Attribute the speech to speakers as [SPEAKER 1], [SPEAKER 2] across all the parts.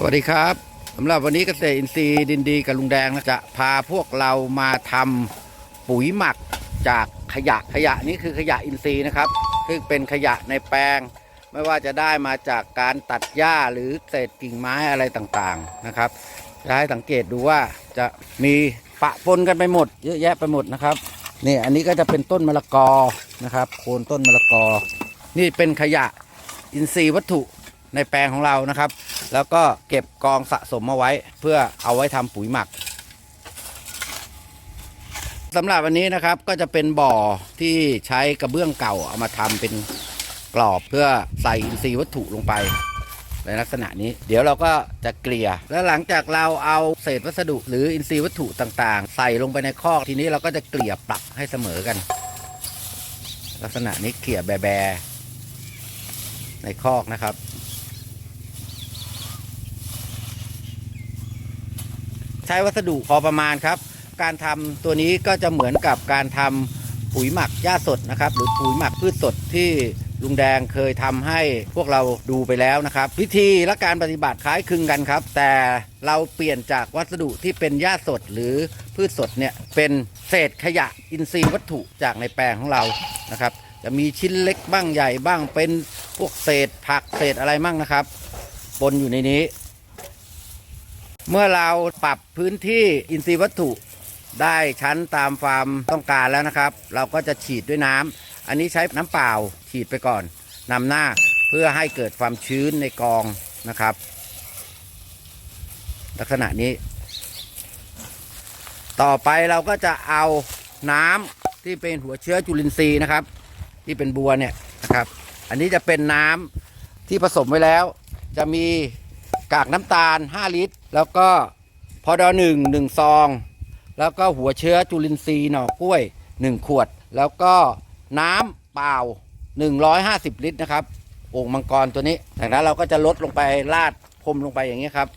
[SPEAKER 1] สวัสดีครับสำหรับวันนี้เกษตรอินทรีย์ดินดีกับลุงแดงนะจะพาพวกเรามาทำปุ๋ยหมักจากขยะขยะนี้คือขยะอินทรีย์นะครับ ซึ่งเป็นขยะในแปลง ไม่ว่าจะได้มาจากการตัดหญ้าหรือเศษกิ่งไม้อะไรต่างๆนะครับจะให้สังเกตดูว่าจะมีปะปนกันไปหมด เยอะแยะไปหมดนะครับนี่อันนี้ก็จะเป็นต้นมะละกอนะครับ โคนต้นมะละกอ นี่เป็นขยะอินทรีย์วัตถุ ในแปลงของเรานะครับ แล้วก็เก็บกองสะสมมาไว้ เพื่อเอาไว้ทำปุ๋ยหมักสำหรับวันนี้นะครับก็จะเป็นบ่อที่ใช้กระเบื้องเก่าเอามาทำเป็นกรอบเพื่อใส่อินทรีย์วัตถุลงไป ในลักษณะนี้ เดี๋ยวเราก็จะเกลี่ย แล้วหลังจากเราเอาเศษวัสดุ หรืออินทรีย์วัตถุต่างๆ ใส่ลงไปในคอกทีนี้เราก็จะเกลี่ยปรับให้เสมอกัน ลักษณะนี้เกลี่ยแบๆในคอกนะครับ ใช้วัสดุพอประมาณครับ การทำตัวนี้ก็จะเหมือนกับการทำปุ๋ยหมักหญ้าสดนะครับ หรือปุ๋ยหมักพืชสดที่ลุงแดงเคยทำให้พวกเราดูไปแล้วนะครับ วิธีและการปฏิบัติคล้ายคลึงกันครับ แต่เราเปลี่ยนจากวัสดุที่เป็นหญ้าสดหรือพืชสดเนี่ยเป็นเศษขยะอินทรีย์วัตถุจากในแปลงของเรานะครับ จะมีชิ้นเล็กบ้างใหญ่บ้างเป็นพวกเศษผักเศษอะไรมั่งนะครับปนอยู่ในนี้ เมื่อเราปรับพื้นที่อินทรีย์วัตถุได้ชั้นตามความต้องการแล้วนะครับ เราก็จะฉีดด้วยน้ำอันนี้ใช้น้ำเปล่าฉีดไปก่อนนำหน้าเพื่อให้เกิดความชื้นในกองนะครับ ลักษณะนี้ ต่อไปเราก็จะเอาน้ำที่เป็นหัวเชื้อจุลินทรีย์นะครับ ที่เป็นบัวเนี่ยนะครับ อันนี้จะเป็นน้ำที่ผสมไว้แล้ว จะมี กากน้ำตาล 5 ลิตร แล้วก็พอดอหนึ่งหนึ่งซอง แล้วก็หัวเชื้อจุลินทรีย์หน่อกล้วย 1 ขวด แล้วก็น้ำเปล่า 150 ลิตรนะครับโอ่งมังกรตัวนี้จากนั้นเราก็จะลดลงไปลาดพรมลงไปอย่างนี้ครับ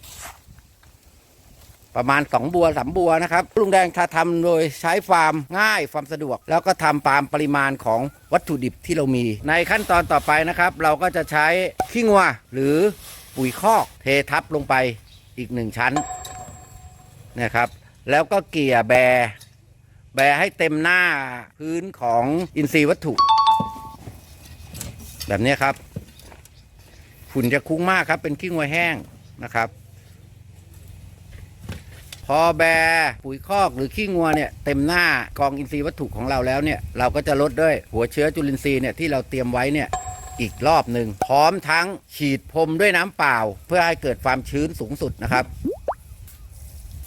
[SPEAKER 1] ประมาณ 2 บัวสามบัวนะครับลุงแดงถ้าทำโดยใช้ฟาร์มง่ายฟาร์มสะดวก แล้วก็ทำตามปริมาณของวัตถุดิบที่เรามี ในขั้นตอนต่อไปนะครับ เราก็จะใช้ขี้งัวหรือ ปุ๋ยคอกเททับลงไปอีกหนึ่งชั้นนะครับ แล้วก็เกลี่ยแบ แบให้เต็มหน้าพื้นของอินทรีย์วัตถุ แบบนี้ครับ ฝุ่นจะคุ้งมากครับ เป็นขี้งัวแห้งนะครับ พอแบปุ๋ยคอกหรือขี้งัวเนี่ยเต็มหน้ากองอินทรีย์วัตถุของเราแล้วเนี่ย เราก็จะลดด้วยหัวเชื้อจุลินทรีย์เนี่ยที่เราเตรียมไว้เนี่ย อีกรอบหนึ่งพร้อมทั้งฉีดพรมด้วยน้ำเปล่า เพื่อให้เกิดความชื้นสูงสุดนะครับ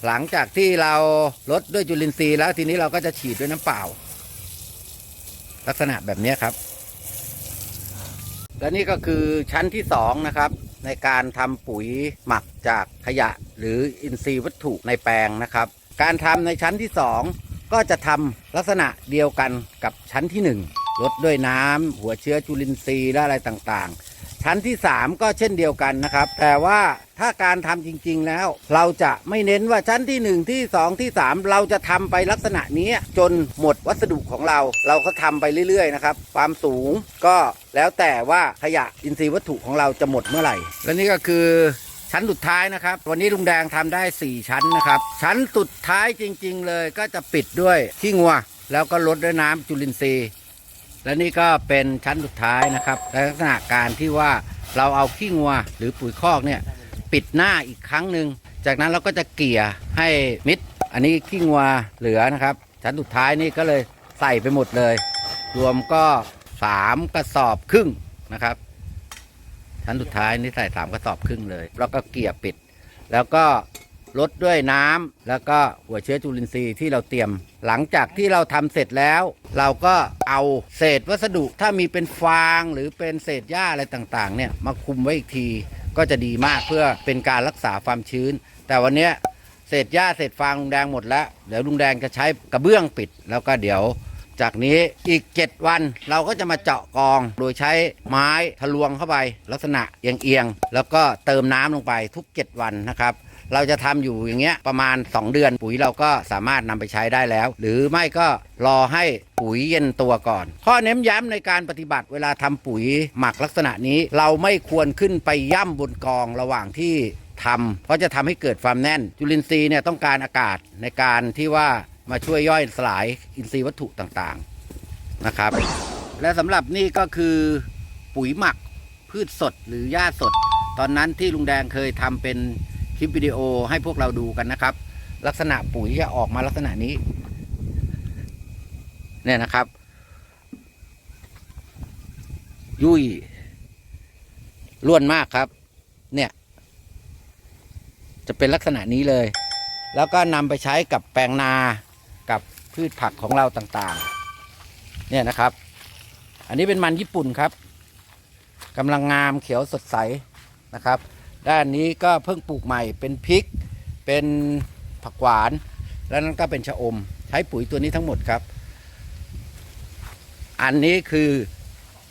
[SPEAKER 1] หลังจากที่เราลดด้วยจุลินทรีย์แล้วทีนี้เราก็จะฉีดด้วยน้ำเปล่า ลักษณะแบบนี้ครับ และนี่ก็คือชั้นที่สองนะครับ ในการทำปุ๋ยหมักจากขยะหรืออินทรีย์วัตถุในแปลงนะครับ การทำในชั้นที่สองก็จะทำลักษณะเดียวกันกับชั้นที่หนึ่ง ลดด้วยน้ำหัวเชื้อจุลินทรีย์และอะไรต่างๆ ชั้นที่ 3 ก็เช่นเดียวกันนะครับ แต่ว่าถ้าการทำจริงๆแล้ว เราจะไม่เน้นว่าชั้นที่ 1 ที่ 2 ที่ 3 เราจะทำไปลักษณะนี้จนหมดวัสดุของเรา เราก็ทำไปเรื่อยๆนะครับ ความสูงก็แล้วแต่ว่าขยะอินทรีย์วัตถุของเราจะหมดเมื่อไหร่ และนี่ก็คือชั้นสุดท้ายนะครับ วันนี้ลุงแดงทำได้ 4 ชั้นนะครับ ชั้นสุดท้ายจริง ๆ เลยก็จะปิดด้วยขี้งัว แล้วก็ลดด้วยน้ำจุลินทรีย์ และนี่ก็เป็นชั้นสุดท้ายนะครับในลักษณะการที่ว่าเราเอาขี้งัวหรือปุ๋ยคอกเนี่ยปิดหน้าอีกครั้งหนึ่งจากนั้นเราก็จะเกลี่ยให้มิด อันนี้ขี้งัวเหลือนะครับ ชั้นสุดท้ายนี่ก็เลยใส่ไปหมดเลย รวมก็สามกระสอบครึ่งนะครับชั้นสุดท้ายนี่ใส่สามกระสอบครึ่งเลย แล้วก็เกลี่ยปิด แล้วก็ ลดด้วยน้ำแล้วก็หัวเชื้อจุลินทรีย์ที่เราเตรียม หลังจากที่เราทำเสร็จแล้ว เราก็เอาเศษวัสดุถ้ามีเป็นฟางหรือเป็นเศษหญ้าอะไรต่างๆเนี่ยมาคุมไว้อีกทีก็จะดีมากเพื่อเป็นการรักษาความชื้น แต่วันนี้เศษหญ้าเศษฟางลุงแดงหมดแล้ว เดี๋ยวลุงแดงจะใช้กระเบื้องปิด แล้วก็เดี๋ยว จากนี้อีก 7 วันเราก็จะมาเจาะกอง โดยใช้ไม้ทะลวงเข้าไป ลักษณะเอียงๆแล้วก็เติมน้ำลงไปทุก 7 วันนะครับ เราจะทำอยู่อย่างเงี้ยประมาณ 2 เดือนปุ๋ยเราก็สามารถนำไปใช้ได้แล้ว หรือไม่ก็รอให้ปุ๋ยเย็นตัวก่อน ข้อเน้นย้ำในการปฏิบัติเวลาทำปุ๋ยหมักลักษณะนี้ เราไม่ควรขึ้นไปย่ำบนกองระหว่างที่ทำเพราะจะทำให้เกิดความแน่น จุลินทรีย์เนี่ยต้องการอากาศในการที่ว่ามาช่วยย่อยสลายอินทรีย์วัตถุต่างๆนะครับ และสำหรับนี่ก็คือปุ๋ยหมักพืชสดหรือหญ้าสด ตอนนั้นที่ลุงแดงเคยทำเป็น คลิปวิดีโอให้พวกเราดูกันนะครับ ลักษณะปุ๋ยจะออกมาลักษณะนี้ เนี่ยนะครับ ยุ่ยล้วนมากครับ เนี่ย จะเป็นลักษณะนี้เลย แล้วก็นำไปใช้กับแปลงนากับพืชผักของเราต่างๆ เนี่ยนะครับ อันนี้เป็นมันญี่ปุ่นครับกำลังงามเขียวสดใสนะครับ ด้านนี้ก็เพิ่งปลูกใหม่เป็นพริก เป็นผักหวาน แล้วนั้นก็เป็นชะอม ใช้ปุ๋ยตัวนี้ทั้งหมดครับ อันนี้คือ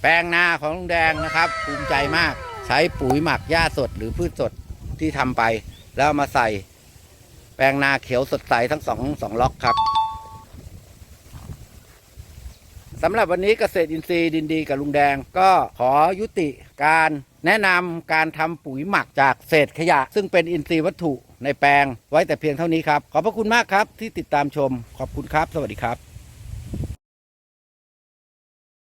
[SPEAKER 1] แปลงนาของลุงแดงนะครับ ภูมิใจมากใช้ปุ๋ยหมักหญ้าสดหรือพืชสดที่ทำไป แล้วมาใส่แปลงนาเขียวสดใสทั้งสองสองล็อกครับสำหรับวันนี้เกษตรอินทรีย์ดินดีกับลุงแดงก็ขอยุติการ แนะนำการทำปุ๋ยหมักจากเศษขยะ ซึ่งเป็นอินทรีย์วัตถุในแปลง ไว้แต่เพียงเท่านี้ครับ ขอบพระคุณมากครับที่ติดตามชม ขอบคุณครับ สวัสดีครับ